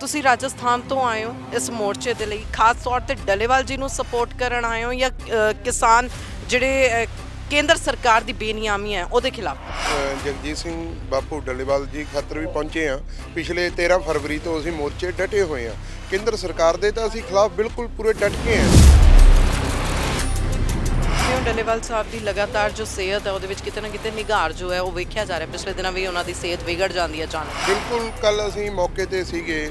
ਤੁਸੀਂ ਰਾਜਸਥਾਨ ਤੋਂ ਆਏ ਹੋ ਇਸ ਮੋਰਚੇ ਦੇ ਲਈ, ਖਾਸ ਤੌਰ ਤੇ ਡੱਲੇਵਾਲ ਜੀ ਨੂੰ ਸਪੋਰਟ ਕਰਨ ਆਏ ਹੋ ਜਾਂ ਕਿਸਾਨ ਜਿਹੜੇ ਕੇਂਦਰ ਸਰਕਾਰ ਦੀ ਬੇਨਿਯਾਮੀ ਹੈ, ਉਹਦੇ ਖਿਲਾਫ? ਜਗਜੀਤ ਸਿੰਘ ਬਾਪੂ ਡੱਲੇਵਾਲ ਜੀ ਖਤਰ ਵੀ ਪਹੁੰਚੇ ਆ ਪਿਛਲੇ 13 ਫਰਵਰੀ ਤੋਂ ਅਸੀਂ ਮੋਰਚੇ ਡਟੇ ਹੋਏ ਆ ਕੇਂਦਰ ਸਰਕਾਰ ਦੇ ਤਾਂ ਅਸੀਂ ਖਿਲਾਫ ਬਿਲਕੁਲ ਪੂਰੇ ਡਟ ਕੇ ਆ ਕਿਉਂ ਡੱਲੇਵਾਲ ਸਾਹਿਬ ਦੀ ਲਗਾਤਾਰ ਜੋ ਸਿਹਤ ਹੈ ਉਹਦੇ ਵਿੱਚ ਕਿਤੇ ਨਾ ਕਿਤੇ ਨਿਗਾਰ ਜੋ ਹੈ ਉਹ ਵੇਖਿਆ ਜਾ ਰਿਹਾ। ਪਿਛਲੇ ਦਿਨਾਂ ਵੀ ਉਹਨਾਂ ਦੀ ਸਿਹਤ ਵਿਗੜ ਜਾਂਦੀ ਹੈ ਅਚਾਨਕ। ਬਿਲਕੁਲ ਕੱਲ ਅਸੀਂ ਮੌਕੇ ਤੇ ਸੀਗੇ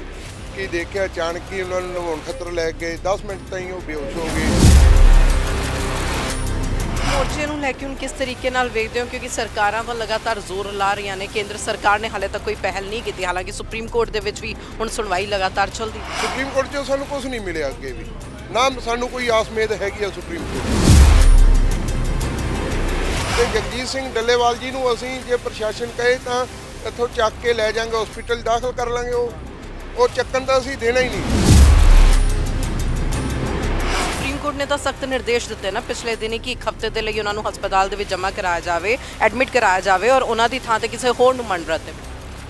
ਕਿ ਦੇਖਿਆ ਅਚਾਨਕ ਹੀ ਉਹਨਾਂ ਨੂੰ ਨਵਾਉਣ ਖਤਰ ਲੈ ਗਏ 10 ਮਿੰਟ ਤਾਈਂ ਉਹ ਬੇਹੋਸ਼ ਹੋ ਗਏ। ਮੋਰਚੇ ਨੂੰ ਲੈ ਕੇ ਹੁਣ ਕਿਸ ਤਰੀਕੇ ਨਾਲ ਵੇਖਦੇ ਹੋ? ਕਿਉਂਕਿ ਸਰਕਾਰਾਂ ਤਾਂ ਲਗਾਤਾਰ ਜ਼ੋਰ ਲਾ ਰਹੀਆਂ ਨੇ। ਕੇਂਦਰ ਸਰਕਾਰ ਨੇ ਹਾਲੇ ਤੱਕ ਕੋਈ ਪਹਿਲ ਨਹੀਂ ਕੀਤੀ। ਹਾਲਾਂਕਿ ਸੁਪਰੀਮ ਕੋਰਟ ਦੇ ਵਿੱਚ ਵੀ ਹੁਣ ਸੁਣਵਾਈ ਲਗਾਤਾਰ ਚੱਲਦੀ। ਸੁਪਰੀਮ ਕੋਰਟ 'ਚੋਂ ਸਾਨੂੰ ਕੁਝ ਨਹੀਂ ਮਿਲਿਆ ਅੱਗੇ ਵੀ। ਨਾ ਸਾਨੂੰ ਕੋਈ ਆਸ ਉਮੀਦ ਹੈਗੀ ਆ ਸੁਪਰੀਮ ਕੋਰਟ ਤੇ ਜਗਜੀਤ ਸਿੰਘ ਡੱਲੇਵਾਲ ਜੀ ਨੂੰ ਅਸੀਂ ਜੇ ਪ੍ਰਸ਼ਾਸਨ ਕਹੇ ਤਾਂ ਇੱਥੋਂ ਚੱਕ ਕੇ ਲੈ ਜਾਾਂਗੇ ਹਸਪੀਟਲ ਦਾਖਲ ਕਰ ਲਾਂਗੇ ਉਹ। ਉਹ ਚੱਕਣ ਤਾਂ ਅਸੀਂ ਦੇਣਾ ਹੀ ਨਹੀਂ। ਸੁਪਰੀਮ ਕੋਰਟ ਨੇ ਤਾਂ ਸਖਤ ਨਿਰਦੇਸ਼ ਦਿੱਤੇ ਨਾ ਪਿਛਲੇ ਦਿਨੀ ਕਿ ਇੱਕ ਹਫ਼ਤੇ ਦੇ ਲਈ ਉਹਨਾਂ ਨੂੰ ਹਸਪਤਾਲ ਦੇ ਵਿੱਚ ਜਮ੍ਹਾਂ ਕਰਾਇਆ ਜਾਵੇ ਐਡਮਿਟ ਕਰਾਇਆ ਜਾਵੇ ਔਰ ਉਹਨਾਂ ਦੀ ਥਾਂ ਤੇ ਕਿਸੇ ਹੋਰ ਨੂੰ ਮੰਡਰਾ ਤੇ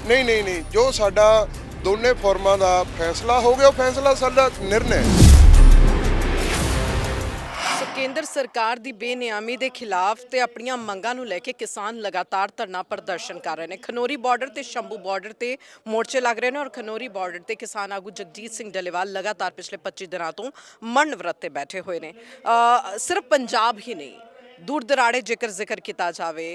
ਨਹੀਂ ਨਹੀਂ ਨਹੀਂ ਜੋ ਸਾਡਾ ਦੋਨੇ ਫੋਰਮਾਂ ਦਾ ਫੈਸਲਾ ਹੋ ਗਿਆ ਉਹ ਫੈਸਲਾ ਸਾਡਾ ਨਿਰਣਾ। ਹੈ ਕੇਂਦਰ ਸਰਕਾਰ ਦੀ ਬੇਨਿਆਮੀ ਦੇ ਖਿਲਾਫ ਤੇ ਆਪਣੀਆਂ ਮੰਗਾਂ ਨੂੰ ਲੈ ਕੇ ਕਿਸਾਨ ਲਗਾਤਾਰ ਧਰਨਾ ਪ੍ਰਦਰਸ਼ਨ ਕਰ ਰਹੇ ਨੇ। ਖਨੋਰੀ ਬਾਰਡਰ ਤੇ ਸ਼ੰਭੂ ਬਾਰਡਰ ਤੇ ਮੋਰਚੇ ਲੱਗ ਰਹੇ ਨੇ ਔਰ ਖਨੋਰੀ ਬਾਰਡਰ ਤੇ ਕਿਸਾਨ ਆਗੂ ਜਗਜੀਤ ਸਿੰਘ ਡੱਲੇਵਾਲ ਲਗਾਤਾਰ ਪਿਛਲੇ 25 ਦਿਨਾਂ ਤੋਂ ਮਨ ਵਰਤ ਤੇ ਬੈਠੇ ਹੋਏ ਨੇ। ਸਿਰਫ ਪੰਜਾਬ ਹੀ ਨਹੀਂ ਦੂਰ ਦਰਾੜੇ ਜੇਕਰ ਜ਼ਿਕਰ ਕੀਤਾ ਜਾਵੇ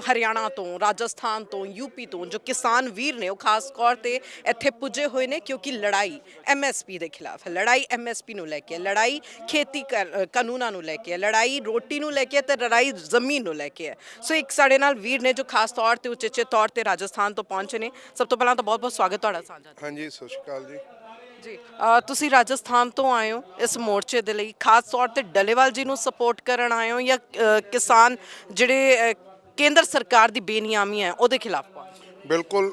ਹਰਿਆਣਾ ਤੋਂ ਰਾਜਸਥਾਨ ਤੋਂ ਯੂਪੀ ਤੋਂ ਜੋ ਕਿਸਾਨ ਵੀਰ ਨੇ ਉਹ ਖਾਸ ਤੌਰ ਤੇ ਇੱਥੇ ਪੁੱਜੇ ਹੋਏ ਨੇ ਕਿਉਂਕਿ ਲੜਾਈ ਐਮਐਸਪੀ ਦੇ ਖਿਲਾਫ ਹੈ। ਲੜਾਈ ਐਮਐਸਪੀ ਨੂੰ ਲੈ ਕੇ ਹੈ, ਲੜਾਈ ਖੇਤੀ ਕਾਨੂੰਨਾਂ ਨੂੰ ਲੈ ਕੇ ਹੈ, ਲੜਾਈ ਰੋਟੀ ਨੂੰ ਲੈ ਕੇ ਹੈ ਤੇ ਲੜਾਈ ਜ਼ਮੀਨ ਨੂੰ ਲੈ ਕੇ ਹੈ। ਸੋ ਇੱਕ ਸਾਡੇ ਨਾਲ ਵੀਰ ਨੇ ਜੋ ਖਾਸ ਤੌਰ ਤੇ ਉਚੇਚੇ ਤੌਰ ਤੇ ਰਾਜਸਥਾਨ ਤੋਂ ਪਹੁੰਚੇ ਨੇ। ਸਭ ਤੋਂ ਪਹਿਲਾਂ ਤਾਂ ਬਹੁਤ ਬਹੁਤ ਸਵਾਗਤ ਤੁਹਾਡਾ ਸਾਂਝਾ ਹਾਂਜੀ ਸਤਿ ਸ਼੍ਰੀ ਅਕਾਲ ਜੀ। ਜੀ ਤੁਸੀਂ ਰਾਜਸਥਾਨ ਤੋਂ ਆਏ ਹੋ ਇਸ ਮੋਰਚੇ ਦੇ ਲਈ ਖਾਸ ਤੌਰ ਤੇ ਡੱਲੇਵਾਲ ਜੀ ਨੂੰ ਸਪੋਰਟ ਕਰਨ ਆਏ ਹੋ ਜਾਂ ਕਿਸਾਨ ਜਿਹੜੇ ਕੇਂਦਰ ਸਰਕਾਰ ਦੀ ਬੇਨਿਯਾਮੀ ਹੈ ਉਹਦੇ ਖਿਲਾਫ ਬਿਲਕੁਲ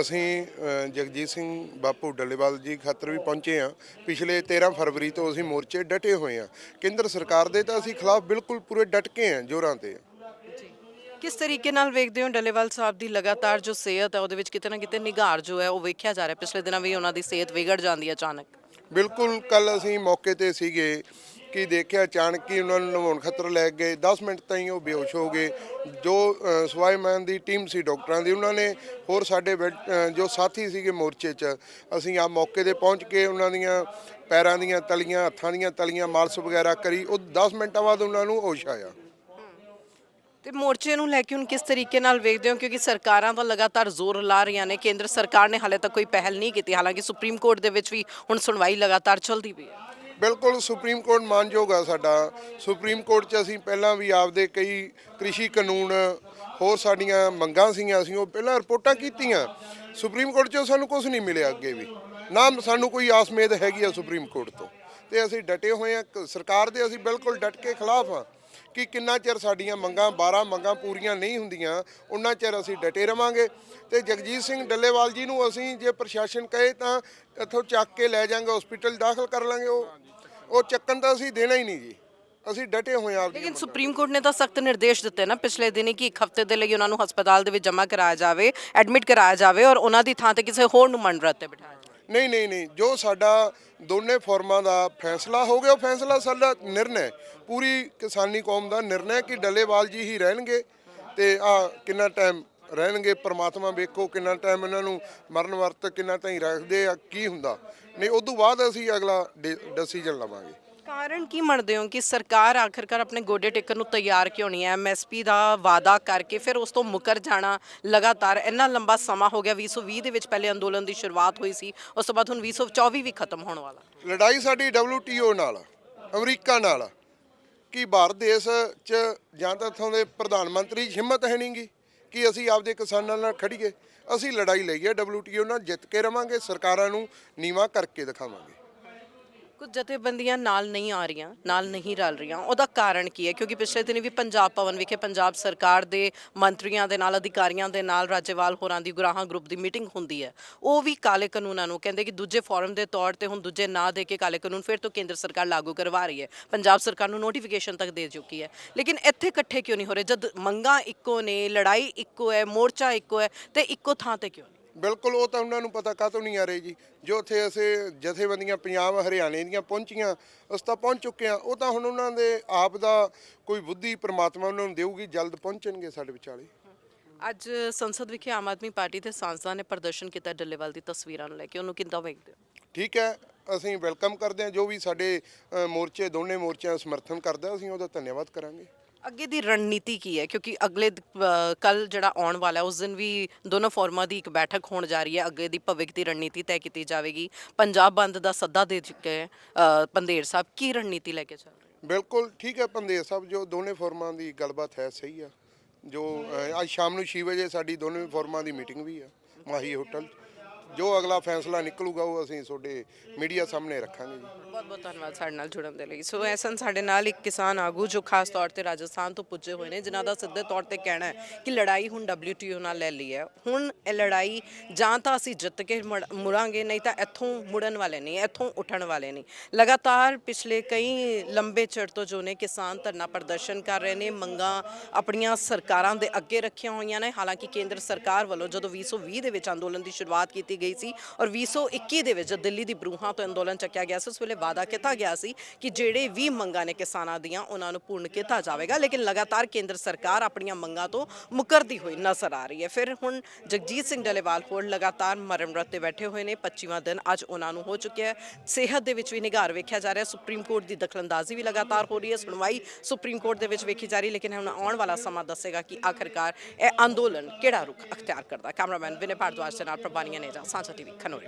ਅਸੀਂ ਜਗਜੀਤ ਸਿੰਘ ਬਾਪੂ ਡੱਲੇਵਾਲ ਜੀ ਖਾਤਰ ਵੀ ਪਹੁੰਚੇ ਆ ਪਿਛਲੇ 13 ਫਰਵਰੀ ਤੋਂ ਅਸੀਂ ਮੋਰਚੇ ਡਟੇ ਹੋਏ ਆ ਕੇਂਦਰ ਸਰਕਾਰ ਦੇ ਤਾਂ ਅਸੀਂ ਖਿਲਾਫ ਬਿਲਕੁਲ ਪੂਰੇ ਡਟ ਕੇ ਆ ਜੋਰਾਂ ਤੇ। ਕਿਸ ਤਰੀਕੇ ਨਾਲ ਵੇਖਦੇ ਹੋ ਡੱਲੇਵਾਲ ਸਾਹਿਬ ਦੀ ਲਗਾਤਾਰ ਜੋ ਸਿਹਤ ਹੈ ਉਹਦੇ ਵਿੱਚ ਕਿਤੇ ਨਾ ਕਿਤੇ ਨਿਗਾਰ ਜੋ ਹੈ ਉਹ ਵੇਖਿਆ ਜਾ ਰਿਹਾ? ਪਿਛਲੇ ਦਿਨਾਂ ਵੀ ਉਹਨਾਂ ਦੀ ਸਿਹਤ ਵਿਗੜ ਜਾਂਦੀ ਹੈ ਅਚਾਨਕ। ਬਿਲਕੁਲ ਕੱਲ ਅਸੀਂ ਮੌਕੇ ਤੇ ਸੀਗੇ। ਕਿ ਦੇਖਿਆ ਅਚਾਨਕ ਹੀ ਉਹਨਾਂ ਨੂੰ ਨਵਾਉਣ ਖਤਰ ਲੈ ਗਏ। 10 ਮਿੰਟ ਤਾਈਂ ਉਹ ਬੇਹੋਸ਼ ਹੋ ਗਏ। ਜੋ ਅ, ਸਵਾਈਮੈਨ ਦੀ ਟੀਮ ਸੀ ਡਾਕਟਰਾਂ ਦੀ ਉਹਨਾਂ ਨੇ ਹੋਰ ਸਾਡੇ ਬੈਠ- ਜੋ ਸਾਥੀ ਸੀਗੇ ਮੋਰਚੇ 'ਚ ਅਸੀਂ ਆ ਮੌਕੇ ਤੇ ਪਹੁੰਚ ਕੇ ਉਹਨਾਂ ਦੀਆਂ ਪੈਰਾਂ ਦੀਆਂ ਤਲੀਆਂ ਹੱਥਾਂ ਦੀਆਂ ਤਲੀਆਂ ਮਾਲਸ਼ ਵਗੈਰਾ ਕਰੀ। ਉਹ 10 ਮਿੰਟਾਂ ਬਾਅਦ ਉਹਨਾਂ ਨੂੰ ਹੋਸ਼ ਆਇਆ। ਤੇ ਮੋਰਚੇ ਨੂੰ ਲੈ ਕੇ ਹੁਣ ਕਿਸ ਤਰੀਕੇ ਨਾਲ ਵੇਖਦੇ ਹੋ? ਕਿਉਂਕਿ ਸਰਕਾਰਾਂ ਤਾਂ ਲਗਾਤਾਰ ਜ਼ੋਰ ਲਾ ਰਹੀਆਂ ਨੇ। ਕੇਂਦਰ ਸਰਕਾਰ ਨੇ ਹਾਲੇ ਤੱਕ ਕੋਈ ਪਹਿਲ ਨਹੀਂ ਕੀਤੀ। ਹਾਲਾਂਕਿ ਸੁਪਰੀਮ ਕੋਰਟ ਦੇ ਵਿੱਚ ਵੀ ਹੁਣ ਸੁਣਵਾਈ ਲਗਾਤਾਰ ਚੱਲਦੀ ਪਈ ਹੈ। ਬਿਲਕੁਲ ਸੁਪਰੀਮ ਕੋਰਟ ਮਾਨਯੋਗ ਆ ਸਾਡਾ। ਸੁਪਰੀਮ ਕੋਰਟ 'ਚ ਅਸੀਂ ਪਹਿਲਾਂ ਵੀ ਆਪਦੇ ਕਈ ਕ੍ਰਿਸ਼ੀ ਕਾਨੂੰਨ ਹੋਰ ਸਾਡੀਆਂ ਮੰਗਾਂ ਸੀਗੀਆਂ, ਅਸੀਂ ਉਹ ਪਹਿਲਾਂ ਰਿਪੋਰਟਾਂ ਕੀਤੀਆਂ। ਸੁਪਰੀਮ ਕੋਰਟ 'ਚੋਂ ਸਾਨੂੰ ਕੁਝ ਨਹੀਂ ਮਿਲਿਆ ਅੱਗੇ ਵੀ। ਨਾ ਸਾਨੂੰ ਕੋਈ ਆਸ ਉਮੀਦ ਹੈਗੀ ਆ ਸੁਪਰੀਮ ਕੋਰਟ ਤੋਂ। ਤੇ ਅਸੀਂ ਡਟੇ ਹੋਏ ਆ। ਸਰਕਾਰ ਦੇ ਅਸੀਂ ਬਿਲਕੁਲ ਡਟ ਕੇ ਖਿਲਾਫ ਆ। ਕਿ ਕਿੰਨਾ ਚਿਰ ਸਾਡੀਆਂ ਮੰਗਾਂ 12 ਮੰਗਾਂ ਪੂਰੀਆਂ ਨਹੀਂ ਹੁੰਦੀਆਂ ਉਹਨਾਂ ਚਿਰ ਅਸੀਂ ਡਟੇ ਰਵਾਂਗੇ। ਤੇ ਜਗਜੀਤ ਸਿੰਘ ਡੱਲੇਵਾਲ ਜੀ ਨੂੰ ਅਸੀਂ ਜੇ ਪ੍ਰਸ਼ਾਸਨ ਕਹੇ ਤਾਂ ਇੱਥੋਂ ਚੱਕ ਕੇ ਲੈ ਜਾਾਂਗੇ ਹਸਪੀਟਲ ਦਾਖਲ ਕਰ ਲਾਂਗੇ ਉਹ। ਉਹ ਚੱਕਣ ਤਾਂ ਅਸੀਂ ਦੇਣਾ ਹੀ ਨਹੀਂ ਜੀ। ਅਸੀਂ ਡਟੇ ਹੋਏ ਆ ਆਪਦੀਆਂ ਲੇਕਿਨ ਸੁਪਰੀਮ ਕੋਰਟ ਨੇ ਤਾਂ ਸਖਤ ਨਿਰਦੇਸ਼ ਦਿੱਤੇ ਨਾ ਪਿਛਲੇ ਦਿਨੀ ਕਿ ਇੱਕ ਹਫ਼ਤੇ ਦੇ ਲਈ ਉਹਨਾਂ ਨੂੰ ਹਸਪਤਾਲ ਦੇ ਵਿੱਚ ਜਮ੍ਹਾਂ ਕਰਾਇਆ ਜਾਵੇ ਐਡਮਿਟ ਕਰਾਇਆ ਜਾਵੇ ਔਰ ਉਹਨਾਂ ਦੀ ਥਾਂ ਤੇ ਕਿਸੇ ਹੋਰ ਨੂੰ ਮੰਡਰਾ ਤੇ ਬਿਠਾਇਆ ਨਹੀਂ ਨਹੀਂ ਨਹੀਂ, ਜੋ ਸਾਡਾ ਦੋਨੇ ਫੋਰਮਾਂ ਦਾ ਫੈਸਲਾ ਹੋ ਗਿਆ, ਉਹ ਫੈਸਲਾ ਸਾਡਾ ਨਿਰਣਾ, ਪੂਰੀ ਕਿਸਾਨੀ ਕੌਮ ਦਾ ਨਿਰਣਾ ਕਿ ਡੱਲੇਵਾਲ ਜੀ ਹੀ ਰਹਿਣਗੇ ਤੇ ਆ ਕਿੰਨਾ ਟਾਈਮ ਰਹਿਣਗੇ, ਪਰਮਾਤਮਾ ਵੇਖੋ ਕਿੰਨਾ ਟਾਈਮ ਇਹਨਾਂ ਨੂੰ ਮਰਨ ਵਰਤ ਕਿੰਨਾ ਤਾਈਂ ਰੱਖਦੇ ਆ, ਕੀ ਹੁੰਦਾ। ਨਹੀਂ ਉਸ ਤੋਂ ਬਾਅਦ ਅਸੀਂ ਅਗਲਾ ਡਿਸੀਜਨ ਲਵਾਂਗੇ। ਕਾਰਨ ਕੀ ਮੰਨਦੇ ਹੋ ਕਿ ਸਰਕਾਰ ਆਖਰਕਾਰ ਆਪਣੇ ਗੋਡੇ ਟੇਕਣ ਨੂੰ ਤਿਆਰ ਕਿਉਂ ਨਹੀਂ ਹੈ? ਐਮਐਸਪੀ ਦਾ ਵਾਅਦਾ ਕਰਕੇ ਫਿਰ ਉਸ ਤੋਂ ਮੁਕਰ ਜਾਣਾ ਲਗਾਤਾਰ ਇੰਨਾ ਲੰਬਾ ਸਮਾਂ ਹੋ ਗਿਆ 2020 ਦੇ ਵਿੱਚ ਪਹਿਲੇ ਅੰਦੋਲਨ ਦੀ ਸ਼ੁਰੂਆਤ ਹੋਈ ਸੀ ਉਸ ਤੋਂ ਬਾਅਦ ਹੁਣ 2024 ਵੀ ਖਤਮ ਹੋਣ ਵਾਲਾ। ਲੜਾਈ ਸਾਡੀ WTO ਨਾਲ ਆ, ਅਮਰੀਕਾ ਨਾਲ ਆ। ਕਿ ਭਾਰਤ ਦੇਸ਼ 'ਚ ਜਾਂ ਤਾਂ ਇੱਥੋਂ ਦੇ ਪ੍ਰਧਾਨ ਮੰਤਰੀ 'ਚ ਹਿੰਮਤ ਹੈ ਨਹੀਂਗੀ ਕਿ ਅਸੀਂ ਆਪਦੇ ਕਿਸਾਨਾਂ ਨਾਲ ਖੜੀਏ ਅਸੀਂ ਲੜਾਈ ਲਈ ਹੈ WTO ਨਾਲ ਜਿੱਤ ਕੇ ਰਵਾਂਗੇ ਸਰਕਾਰਾਂ ਨੂੰ ਨੀਵਾ ਕਰਕੇ ਦਿਖਾਵਾਂਗੇ। ਕੁਝ ਜਥੇਬੰਦੀਆਂ ਨਾਲ ਨਹੀਂ ਆ ਰਹੀਆਂ, ਨਾਲ ਨਹੀਂ ਰਲ ਰਹੀਆਂ। ਉਹਦਾ ਕਾਰਨ ਕੀ ਹੈ? ਕਿਉਂਕਿ ਪਿਛਲੇ ਦਿਨੀ ਵੀ ਪੰਜਾਬ ਭਵਨ ਵਿਖੇ ਪੰਜਾਬ ਸਰਕਾਰ ਦੇ ਮੰਤਰੀਆਂ ਦੇ ਨਾਲ, ਅਧਿਕਾਰੀਆਂ ਦੇ ਨਾਲ ਰਾਜੇਵਾਲ ਹੋਰਾਂ ਦੀ ਗੁਰਾਹਾਂ ਗਰੁੱਪ ਦੀ ਮੀਟਿੰਗ ਹੁੰਦੀ ਹੈ। ਉਹ ਵੀ ਕਾਲੇ ਕਾਨੂੰਨਾਂ ਨੂੰ ਕਹਿੰਦੇ ਕਿ ਦੂਜੇ ਫੋਰਮ ਦੇ ਤੌਰ ਤੇ ਹੁਣ ਦੂਜੇ ਨਾਂ ਦੇ ਕੇ ਕਾਲੇ ਕਾਨੂੰਨ ਫਿਰ ਤੋਂ ਕੇਂਦਰ ਸਰਕਾਰ ਲਾਗੂ ਕਰਵਾ ਰਹੀ ਹੈ। ਪੰਜਾਬ ਸਰਕਾਰ ਨੂੰ ਨੋਟੀਫਿਕੇਸ਼ਨ ਤੱਕ ਦੇ ਚੁੱਕੀ ਹੈ। ਲੇਕਿਨ ਇੱਥੇ ਇਕੱਠੇ ਕਿਉਂ ਨਹੀਂ ਹੋ ਰਹੇ? ਜਦ ਮੰਗਾਂ ਇੱਕੋ ਨੇ, ਲੜਾਈ ਇੱਕੋ ਹੈ, ਮੋਰਚਾ ਇੱਕੋ ਹੈ, ਤੇ ਇੱਕੋ ਥਾਂ ਤੇ ਕਿਉਂ ਨਹੀਂ? ਬਿਲਕੁਲ ਉਹ ਤਾਂ ਉਹਨਾਂ ਨੂੰ ਪਤਾ ਕਾਹਤੋਂ ਨਹੀਂ ਆ ਰਹੀ ਜੀ। ਜੋ ਉੱਥੇ ਅਸੀਂ ਜਥੇਬੰਦੀਆਂ ਪੰਜਾਬ ਹਰਿਆਣੇ ਦੀਆਂ ਪਹੁੰਚੀਆਂ ਅਸੀਂ ਤਾਂ ਪਹੁੰਚ ਚੁੱਕੇ ਆ ਉਹ ਤਾਂ ਹੁਣ ਉਹਨਾਂ ਦੇ ਆਪ ਦਾ ਕੋਈ ਬੁੱਧੀ ਪ੍ਰਮਾਤਮਾ ਉਹਨਾਂ ਨੂੰ ਦੇਊਗੀ ਜਲਦ ਪਹੁੰਚਣਗੇ ਸਾਡੇ ਵਿਚਾਲੇ। ਅੱਜ ਸੰਸਦ ਵਿਖੇ ਆਮ ਆਦਮੀ ਪਾਰਟੀ ਦੇ ਸਾਂਸਦਾਂ ਨੇ ਪ੍ਰਦਰਸ਼ਨ ਕੀਤਾ ਡੱਲੇਵਾਲ ਦੀ ਤਸਵੀਰਾਂ ਨੂੰ ਲੈ ਕੇ। ਉਹਨੂੰ ਕਿੱਦਾਂ ਵੇਖਦੇ ਹੋ? ਠੀਕ ਹੈ ਅਸੀਂ ਵੈਲਕਮ ਕਰਦੇ ਹਾਂ। ਜੋ ਵੀ ਸਾਡੇ ਅ, ਮੋਰਚੇ ਦੋਨੇ ਮੋਰਚਿਆਂ ਦਾ ਸਮਰਥਨ ਕਰਦਾ ਅਸੀਂ ਉਹਦਾ ਧੰਨਵਾਦ ਕਰਾਂਗੇ। ਅੱਗੇ ਦੀ ਰਣਨੀਤੀ ਕੀ ਹੈ? ਕਿਉਂਕਿ ਅਗਲੇ ਕੱਲ ਜਿਹੜਾ ਆਉਣ ਵਾਲਾ ਉਸ ਦਿਨ ਵੀ ਦੋਨੋਂ ਫੋਰਮਾਂ ਦੀ ਇੱਕ ਬੈਠਕ ਹੋਣ ਜਾ ਰਹੀ ਹੈ। ਅੱਗੇ ਦੀ ਭਵਿੱਖ ਦੀ ਰਣਨੀਤੀ ਤੈਅ ਕੀਤੀ ਜਾਵੇਗੀ। ਪੰਜਾਬ ਬੰਦ ਦਾ ਸੱਦਾ ਦੇ ਚੁੱਕੇ ਹੈ ਪੰਧੇਰ ਸਾਹਿਬ। ਕੀ ਰਣਨੀਤੀ ਲੈ ਕੇ ਚੱਲ ਰਹੇ ਬਿਲਕੁਲ ਠੀਕ ਹੈ ਪੰਦੇ ਸਾਹਿਬ, ਜੋ ਦੋਨੇ ਫੋਰਮਾਂ ਦੀ ਗੱਲਬਾਤ ਹੈ, ਸਹੀ ਆ ਜੋ ਅੱਜ ਸ਼ਾਮ ਨੂੰ 6 ਵਜੇ ਸਾਡੀ ਦੋਨੇ ਫੋਰਮਾਂ ਦੀ ਮੀਟਿੰਗ ਵੀ ਆ ਮਾਹੀ ਹੋਟਲ ਜੋ ਅਗਲਾ ਫੈਸਲਾ ਨਿਕਲੂਗਾ ਉਹ ਅਸੀਂ ਤੁਹਾਡੇ ਮੀਡੀਆ ਸਾਹਮਣੇ ਰੱਖਾਂਗੇ ਜੀ। ਬਹੁਤ ਬਹੁਤ ਧੰਨਵਾਦ ਸਾਡੇ ਨਾਲ ਜੁੜਨ ਦੇ ਲਈ। ਸੋ ਐਸਨ, ਸਾਡੇ ਨਾਲ ਇੱਕ ਕਿਸਾਨ ਆਗੂ ਜੋ ਖਾਸ ਤੌਰ ਤੇ ਰਾਜਸਥਾਨ ਤੋਂ ਪੁੱਜੇ ਹੋਏ ਨੇ, ਜਿਨ੍ਹਾਂ ਦਾ ਸਿੱਧੇ ਤੌਰ ਤੇ ਕਹਿਣਾ ਹੈ ਕਿ ਲੜਾਈ ਹੁਣ WTO ਨਾਲ ਲੈ ਲਈ ਹੈ। ਹੁਣ ਇਹ ਲੜਾਈ ਜਾਂ ਤਾਂ ਅਸੀਂ ਜਿੱਤ ਕੇ ਮੁੜਾਂਗੇ, ਨਹੀਂ ਤਾਂ ਇੱਥੋਂ ਮੁੜਨ ਵਾਲੇ ਨਹੀਂ, ਇੱਥੋਂ ਉੱਠਣ ਵਾਲੇ ਨਹੀਂ। ਲਗਾਤਾਰ ਪਿਛਲੇ ਕਈ ਲੰਬੇ ਚਿਰ ਤੋਂ ਜੋ ਨੇ ਕਿਸਾਨ ਧਰਨਾ ਪ੍ਰਦਰਸ਼ਨ ਕਰ ਰਹੇ ਨੇ, ਮੰਗਾਂ ਆਪਣੀਆਂ ਸਰਕਾਰਾਂ ਦੇ ਅੱਗੇ ਰੱਖੀਆਂ ਹੋਈਆਂ ਨੇ। ਹਾਲਾਂਕਿ ਕੇਂਦਰ ਸਰਕਾਰ ਵੱਲੋਂ ਜਦੋਂ 2020 ਦੇ ਵਿੱਚ ਅੰਦੋਲਨ ਦੀ ਸ਼ੁਰੂਆਤ ਕੀਤੀ ਗਈ ਸੀ ਔਰ 2021 ਦੇ ਵਿੱਚ ਜਦ ਦਿੱਲੀ ਦੀ ਬਰੂਹਾਂ ਤੋਂ ਅੰਦੋਲਨ ਚੱਕਿਆ ਗਿਆ ਸੀ, ਉਸ ਵੇਲੇ ਵਾਅਦਾ ਕੀਤਾ ਗਿਆ ਸੀ ਕਿ ਜਿਹੜੇ ਵੀ ਮੰਗਾਂ ਨੇ ਕਿਸਾਨਾਂ ਦੀਆਂ, ਉਹਨਾਂ ਨੂੰ ਪੂਰਨ ਕੀਤਾ ਜਾਵੇਗਾ, ਲੇਕਿਨ ਲਗਾਤਾਰ ਕੇਂਦਰ ਸਰਕਾਰ ਆਪਣੀਆਂ ਮੰਗਾਂ ਤੋਂ ਮੁਕਰਦੀ ਹੋਈ ਨਜ਼ਰ ਆ ਰਹੀ ਹੈ। ਫਿਰ ਹੁਣ ਜਗਜੀਤ ਸਿੰਘ ਡਲੇਵਾਲ ਹੋਰ ਲਗਾਤਾਰ ਮਰਮਰਤ ਤੇ ਬੈਠੇ ਹੋਏ ਨੇ 25ਵਾਂ ਦਿਨ ਅੱਜ ਉਹਨਾਂ ਨੂੰ ਹੋ ਚੁੱਕਿਆ ਹੈ। ਸਿਹਤ ਦੇ ਵਿੱਚ ਵੀ ਨਿਗਾਰ ਵੇਖਿਆ ਜਾ ਰਿਹਾ ਸੁਪਰੀਮ ਕੋਰਟ ਦੀ ਦਖਲਅੰਦਾਜ਼ੀ ਵੀ ਲਗਾਤਾਰ ਹੋ ਰਹੀ ਹੈ, ਸੁਣਵਾਈ ਸੁਪਰੀਮ ਕੋਰਟ ਦੇ ਵਿੱਚ ਵੇਖੀ ਜਾ ਰਹੀ ਲੇਕਿਨ ਹੁਣ ਆਉਣ ਵਾਲਾ ਸਮਾਂ ਦੱਸੇਗਾ ਕਿ ਆਖਰਕਾਰ ਇਹ ਅੰਦੋਲਨ ਕਿਹੜਾ ਰੁਖ ਅਖਤਿਆਰ ਕਰਦਾ ਕੈਮਰਾਮੈਨ ਵਿਨੇ ਭਾਰਦਵਾਜ ਦੇ ਨਾਲ ਪ੍ਰਭਾਨੀਆ ਨੇਜਾ ਸਾਂਝਾ ਟੀਵੀ ਖਨੋਰੀ